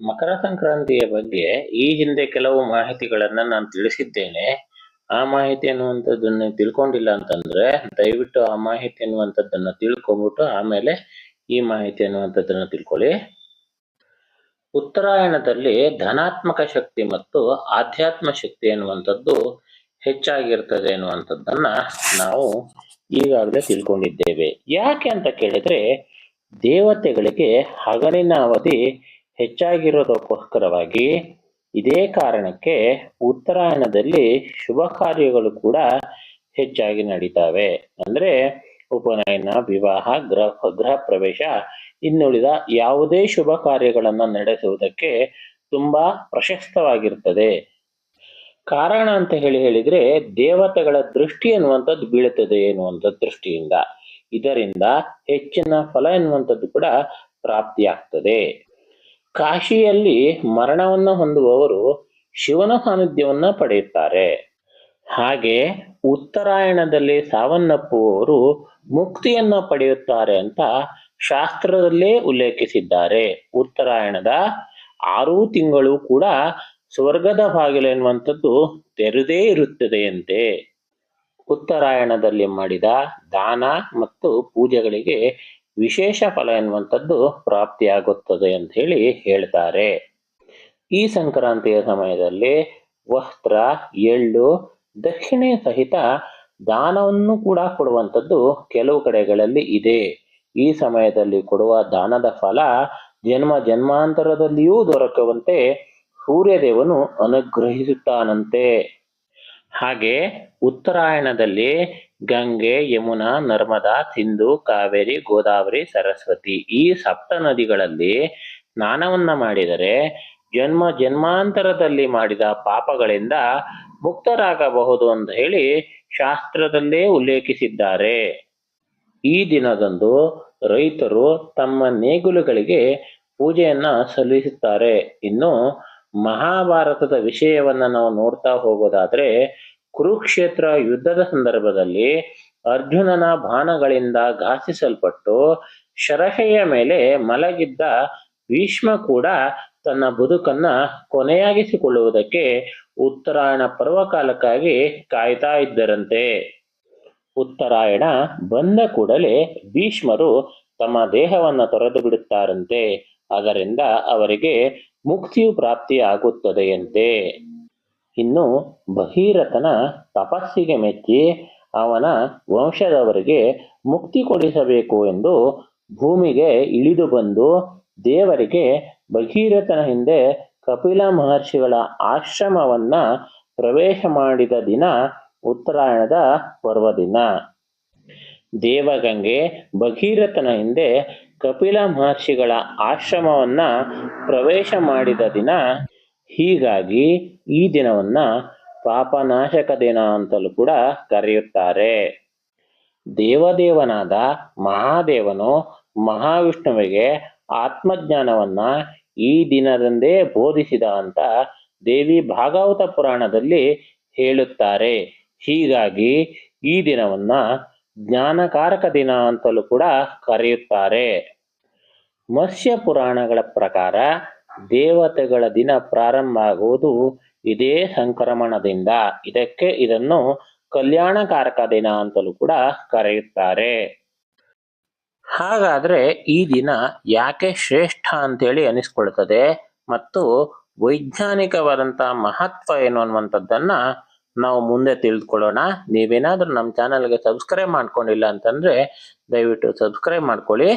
ಮಕರ ಸಂಕ್ರಾಂತಿಯ ಬಗ್ಗೆ ಈ ಹಿಂದೆ ಕೆಲವು ಮಾಹಿತಿಗಳನ್ನ ನಾನು ತಿಳಿಸಿದ್ದೇನೆ. ಆ ಮಾಹಿತಿ ಅನ್ನುವಂಥದ್ದನ್ನ ತಿಳ್ಕೊಂಡಿಲ್ಲ ಅಂತಂದ್ರೆ ದಯವಿಟ್ಟು ಆ ಮಾಹಿತಿ ಅನ್ನುವಂಥದ್ದನ್ನ ತಿಳ್ಕೊಂಬಿಟ್ಟು ಆಮೇಲೆ ಈ ಮಾಹಿತಿ ಅನ್ನುವಂಥದ್ದನ್ನ ತಿಳ್ಕೊಳ್ಳಿ. ಉತ್ತರಾಯಣದಲ್ಲಿ ಧನಾತ್ಮಕ ಶಕ್ತಿ ಮತ್ತು ಆಧ್ಯಾತ್ಮ ಶಕ್ತಿ ಅನ್ನುವಂಥದ್ದು ಹೆಚ್ಚಾಗಿರ್ತದೆ ಅನ್ನುವಂಥದ್ದನ್ನ ನಾವು ಈಗಾಗಲೇ ತಿಳ್ಕೊಂಡಿದ್ದೇವೆ. ಯಾಕೆ ಅಂತ ಕೇಳಿದ್ರೆ ದೇವತೆಗಳಿಗೆ ಹಗಲಿನ ಅವಧಿ ಹೆಚ್ಚಾಗಿರೋದಕ್ಕೋಸ್ಕರವಾಗಿ ಇದೇ ಕಾರಣಕ್ಕೆ ಉತ್ತರಾಯಣದಲ್ಲಿ ಶುಭ ಕಾರ್ಯಗಳು ಕೂಡ ಹೆಚ್ಚಾಗಿ ನಡೀತಾವೆ. ಅಂದ್ರೆ ಉಪನಯನ, ವಿವಾಹ, ಗೃಹ ಗೃಹ ಪ್ರವೇಶ, ಇನ್ನುಳಿದ ಯಾವುದೇ ಶುಭ ಕಾರ್ಯಗಳನ್ನ ನಡೆಸುವುದಕ್ಕೆ ತುಂಬಾ ಪ್ರಶಸ್ತವಾಗಿರ್ತದೆ. ಕಾರಣ ಅಂತ ಹೇಳಿ ಹೇಳಿದ್ರೆ ದೇವತೆಗಳ ದೃಷ್ಟಿ ಎನ್ನುವಂಥದ್ದು ಬೀಳುತ್ತದೆ ಎನ್ನುವಂಥ ದೃಷ್ಟಿಯಿಂದ. ಇದರಿಂದ ಹೆಚ್ಚಿನ ಫಲ ಎನ್ನುವಂಥದ್ದು ಕೂಡ ಪ್ರಾಪ್ತಿಯಾಗ್ತದೆ. ಕಾಶಿಯಲ್ಲಿ ಮರಣವನ್ನು ಹೊಂದುವವರು ಶಿವನ ಸಾನ್ನಿಧ್ಯವನ್ನ ಪಡೆಯುತ್ತಾರೆ. ಹಾಗೆ ಉತ್ತರಾಯಣದಲ್ಲಿ ಸಾವನ್ನಪ್ಪುವವರು ಮುಕ್ತಿಯನ್ನ ಪಡೆಯುತ್ತಾರೆ ಅಂತ ಶಾಸ್ತ್ರದಲ್ಲೇ ಉಲ್ಲೇಖಿಸಿದ್ದಾರೆ. ಉತ್ತರಾಯಣದ ಆರೂ ತಿಂಗಳು ಕೂಡ ಸ್ವರ್ಗದ ಬಾಗಿಲು ಎನ್ನುವಂಥದ್ದು ತೆರೆದೇ ಇರುತ್ತದೆಯಂತೆ ಉತ್ತರಾಯಣದಲ್ಲಿ ಮಾಡಿದ ದಾನ ಮತ್ತು ಪೂಜೆಗಳಿಗೆ ವಿಶೇಷ ಫಲ ಎನ್ನುವಂಥದ್ದು ಪ್ರಾಪ್ತಿಯಾಗುತ್ತದೆ ಅಂತ ಹೇಳಿ ಹೇಳ್ತಾರೆ. ಈ ಸಂಕ್ರಾಂತಿಯ ಸಮಯದಲ್ಲಿ ವಸ್ತ್ರ, ಎಳ್ಳು, ದಕ್ಷಿಣೆ ಸಹಿತ ದಾನವನ್ನು ಕೂಡ ಕೊಡುವಂಥದ್ದು ಕೆಲವು ಕಡೆಗಳಲ್ಲಿ ಇದೆ. ಈ ಸಮಯದಲ್ಲಿ ಕೊಡುವ ದಾನದ ಫಲ ಜನ್ಮ ಜನ್ಮಾಂತರದಲ್ಲಿಯೂ ದೊರಕುವಂತೆ ಸೂರ್ಯದೇವನು ಅನುಗ್ರಹಿಸುತ್ತಾನಂತೆ. ಹಾಗೆ ಉತ್ತರಾಯಣದಲ್ಲಿ ಗಂಗೆ, ಯಮುನಾ, ನರ್ಮದಾ, ಸಿಂಧು, ಕಾವೇರಿ, ಗೋದಾವರಿ, ಸರಸ್ವತಿ ಈ ಸಪ್ತ ನದಿಗಳಲ್ಲಿ ಸ್ನಾನವನ್ನ ಮಾಡಿದರೆ ಜನ್ಮ ಜನ್ಮಾಂತರದಲ್ಲಿ ಮಾಡಿದ ಪಾಪಗಳಿಂದ ಮುಕ್ತರಾಗಬಹುದು ಅಂತ ಹೇಳಿ ಶಾಸ್ತ್ರದಲ್ಲೇ ಉಲ್ಲೇಖಿಸಿದ್ದಾರೆ. ಈ ದಿನದಂದು ರೈತರು ತಮ್ಮ ನೇಗುಲುಗಳಿಗೆ ಪೂಜೆಯನ್ನ ಸಲ್ಲಿಸುತ್ತಾರೆ. ಇನ್ನು ಮಹಾಭಾರತದ ವಿಷಯವನ್ನ ನಾವು ನೋಡ್ತಾ ಹೋಗೋದಾದ್ರೆ ಕುರುಕ್ಷೇತ್ರ ಯುದ್ಧದ ಸಂದರ್ಭದಲ್ಲಿ ಅರ್ಜುನನ ಬಾಣಗಳಿಂದ ಘಾಸಿಸಲ್ಪಟ್ಟು ಶರಹೆಯ ಮೇಲೆ ಮಲಗಿದ್ದ ಭೀಷ್ಮ ಕೂಡ ತನ್ನ ಬದುಕನ್ನ ಕೊನೆಯಾಗಿಸಿಕೊಳ್ಳುವುದಕ್ಕೆ ಉತ್ತರಾಯಣ ಪರ್ವಕಾಲಕ್ಕಾಗಿ ಕಾಯ್ತಾ ಇದ್ದರಂತೆ. ಉತ್ತರಾಯಣ ಬಂದ ಕೂಡಲೇ ಭೀಷ್ಮರು ತಮ್ಮ ದೇಹವನ್ನ ತೊರೆದು ಬಿಡುತ್ತಾರಂತೆ. ಅದರಿಂದ ಅವರಿಗೆ ಮುಕ್ತಿಯು ಪ್ರಾಪ್ತಿಯಾಗುತ್ತದೆಯಂತೆ. ಇನ್ನು ಭಗೀರಥನ ತಪಸ್ಸಿಗೆ ಮೆಚ್ಚಿ ಅವನ ವಂಶದವರಿಗೆ ಮುಕ್ತಿ ಕೊಡಿಸಬೇಕು ಎಂದು ಭೂಮಿಗೆ ಇಳಿದು ಬಂದು ದೇವರಿಗೆ ಭಗೀರಥನ ಹಿಂದೆ ಕಪಿಲ ಮಹರ್ಷಿಗಳ ಆಶ್ರಮವನ್ನ ಪ್ರವೇಶ ಮಾಡಿದ ದಿನ ಉತ್ತರಾಯಣದ ಪರ್ವದಿನ. ದೇವಗಂಗೆ ಭಗೀರಥನ ಹಿಂದೆ ಕಪಿಲ ಮಹರ್ಷಿಗಳ ಆಶ್ರಮವನ್ನ ಪ್ರವೇಶ ಮಾಡಿದ ದಿನ ಹೀಗಾಗಿ ಈ ದಿನವನ್ನ ಪಾಪನಾಶಕ ದಿನ ಅಂತಲೂ ಕೂಡ ಕರೆಯುತ್ತಾರೆ. ದೇವದೇವನಾದ ಮಹಾದೇವನು ಮಹಾವಿಷ್ಣುವಿಗೆ ಆತ್ಮಜ್ಞಾನವನ್ನ ಈ ದಿನದಂದೇ ಬೋಧಿಸಿದ ಅಂತ ದೇವಿ ಭಾಗವತ ಪುರಾಣದಲ್ಲಿ ಹೇಳುತ್ತಾರೆ. ಹೀಗಾಗಿ ಈ ದಿನವನ್ನ ಜ್ಞಾನಕಾರಕ ದಿನ ಅಂತಲೂ ಕೂಡ ಕರೆಯುತ್ತಾರೆ. ಮತ್ಸ್ಯ ಪುರಾಣಗಳ ಪ್ರಕಾರ ದೇವತೆಗಳ ದಿನ ಪ್ರಾರಂಭ ಆಗುವುದು ಇದೇ ಸಂಕ್ರಮಣದಿಂದ. ಇದಕ್ಕೆ ಇದನ್ನು ಕಲ್ಯಾಣಕಾರಕ ದಿನ ಅಂತಲೂ ಕೂಡ ಕರೆಯುತ್ತಾರೆ. ಹಾಗಾದ್ರೆ ಈ ದಿನ ಯಾಕೆ ಶ್ರೇಷ್ಠ ಅಂತೇಳಿ ಅನಿಸ್ಕೊಳ್ತದೆ ಮತ್ತು ವೈಜ್ಞಾನಿಕವಾದಂತಹ ಮಹತ್ವ ಏನು ಅನ್ನುವಂಥದ್ದನ್ನ ನಾವು ಮುಂದೆ ತಿಳಿದುಕೊಳ್ಳೋಣ. ನೀವೇನಾದ್ರೂ ನಮ್ಮ ಚಾನಲ್ಗೆ ಸಬ್ಸ್ಕ್ರೈಬ್ ಮಾಡ್ಕೊಂಡಿಲ್ಲ ಅಂತಂದ್ರೆ ದಯವಿಟ್ಟು ಸಬ್ಸ್ಕ್ರೈಬ್ ಮಾಡ್ಕೊಳ್ಳಿ.